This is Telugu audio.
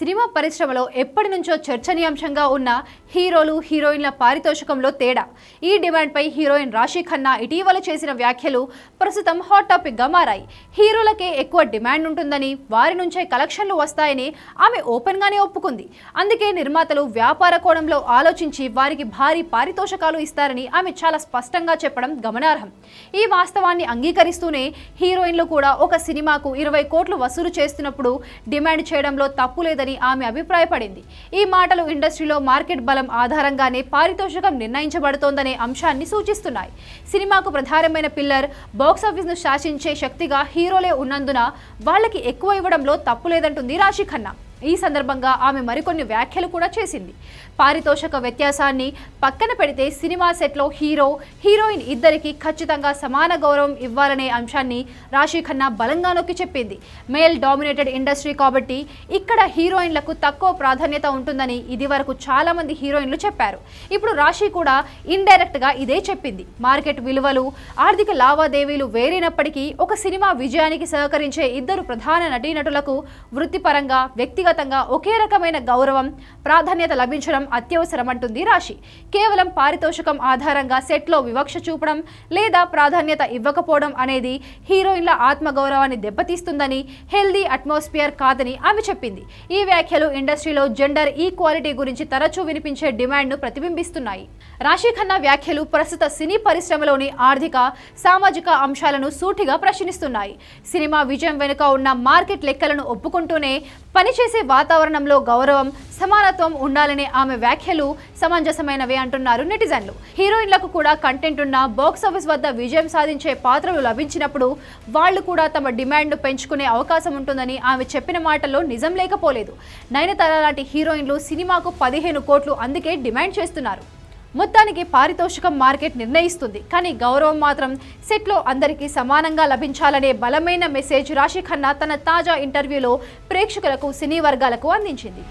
సినిమా పరిశ్రమలో ఎప్పటి నుంచో చర్చనీయాంశంగా ఉన్న హీరోలు హీరోయిన్ల పారితోషికంలో తేడా. ఈ డిమాండ్పై హీరోయిన్ రాశి ఖన్నా ఇటీవల చేసిన వ్యాఖ్యలు ప్రస్తుతం హాట్ టాపిక్గా మారాయి. హీరోలకే ఎక్కువ డిమాండ్ ఉంటుందని వారి నుంచే కలెక్షన్లు వస్తాయని ఆమె ఓపెన్గానే ఒప్పుకుంది. అందుకే నిర్మాతలు వ్యాపార కోణంలో ఆలోచించి వారికి భారీ పారితోషకాలు ఇస్తారని ఆమె చాలా స్పష్టంగా చెప్పడం గమనార్హం. ఈ వాస్తవాన్ని అంగీకరిస్తూనే హీరోయిన్లు కూడా ఒక సినిమాకు ఇరవై కోట్లు వసూలు చేస్తున్నప్పుడు డిమాండ్ చేయడంలో తప్పు లేదని ఆమె అభిప్రాయపడింది. ఈ మాటలు ఇండస్ట్రీలో మార్కెట్ బలం ఆధారంగానే పారితోషికం నిర్ణయించబడుతోందనే అంశాన్ని సూచిస్తున్నాయి. సినిమాకు ప్రధానమైన పిల్లర్ బాక్సాఫీస్ను శాసించే శక్తిగా హీరోలే ఉన్నందున వాళ్ళకి ఎక్కువ ఇవ్వడంలో తప్పు లేదంటుంది రాశి ఖన్నా. ఈ సందర్భంగా ఆమె మరికొన్ని వ్యాఖ్యలు కూడా చేసింది. పారితోషక వ్యత్యాసాన్ని పక్కన పెడితే సినిమా సెట్లో హీరో హీరోయిన్ ఇద్దరికి ఖచ్చితంగా సమాన గౌరవం ఇవ్వాలనే అంశాన్ని రాశి ఖన్నా బలంగా నొక్కి చెప్పింది. మేల్ డామినేటెడ్ ఇండస్ట్రీ కాబట్టి ఇక్కడ హీరోయిన్లకు తక్కువ ప్రాధాన్యత ఉంటుందని ఇది వరకు చాలామంది హీరోయిన్లు చెప్పారు. ఇప్పుడు రాశి కూడా ఇండైరెక్ట్గా ఇదే చెప్పింది. మార్కెట్ విలువలు ఆర్థిక లావాదేవీలు వేరైనప్పటికీ ఒక సినిమా విజయానికి సహకరించే ఇద్దరు ప్రధాన నటీనటులకు వృత్తిపరంగా అంతర్గతంగా ఒకే రకమైన గౌరవం ప్రాధాన్యత లభించడం అత్యవసరమంటుంది రాశి. కేవలం పారితోషికం ఆధారంగా సెట్లో వివక్ష చూపడం లేదా ప్రాధాన్యత ఇవ్వకపోవడం అనేది హీరోయిన్ల ఆత్మగౌరవాన్ని దెబ్బతీస్తుందని హెల్దీ అట్మాస్ఫియర్ కాదని ఆమె చెప్పింది. ఈ వ్యాఖ్యలు ఇండస్ట్రీలో జెండర్ ఈక్వాలిటీ గురించి తరచూ వినిపించే డిమాండ్ను ప్రతిబింబిస్తున్నాయి. రాశి ఖన్నా వ్యాఖ్యలు ప్రస్తుత సినీ పరిశ్రమలోని ఆర్థిక సామాజిక అంశాలను సూటిగా ప్రశ్నిస్తున్నాయి. సినిమా విజయం వెనుక ఉన్న మార్కెట్ లెక్కలను ఒప్పుకుంటూనే పనిచేసే వాతావరణంలో గౌరవం సమానత్వం ఉండాలనే ఆమె వ్యాఖ్యలు సమంజసమైనవే అంటున్నారు నెటిజన్లు. హీరోయిన్లకు కూడా కంటెంట్ ఉన్న బాక్స్ ఆఫీస్ వద్ద విజయం సాధించే పాత్రలు లభించినప్పుడు వాళ్ళు కూడా తమ డిమాండ్ పెంచుకునే అవకాశం ఉంటుందని ఆమె చెప్పిన మాటల్లో నిజం లేకపోలేదు. నయనతార లాంటి హీరోయిన్లు సినిమాకు పదిహేను కోట్లు అందుకే డిమాండ్ చేస్తున్నారు. మొత్తానికి పారితోషికం మార్కెట్ నిర్ణయిస్తుంది. కానీ గౌరవం మాత్రం సెట్లో అందరికీ సమానంగా లభించాలనే బలమైన మెసేజ్ రాశి ఖన్నా తన తాజా ఇంటర్వ్యూలో ప్రేక్షకులకు సినీ వర్గాలకు అందించింది.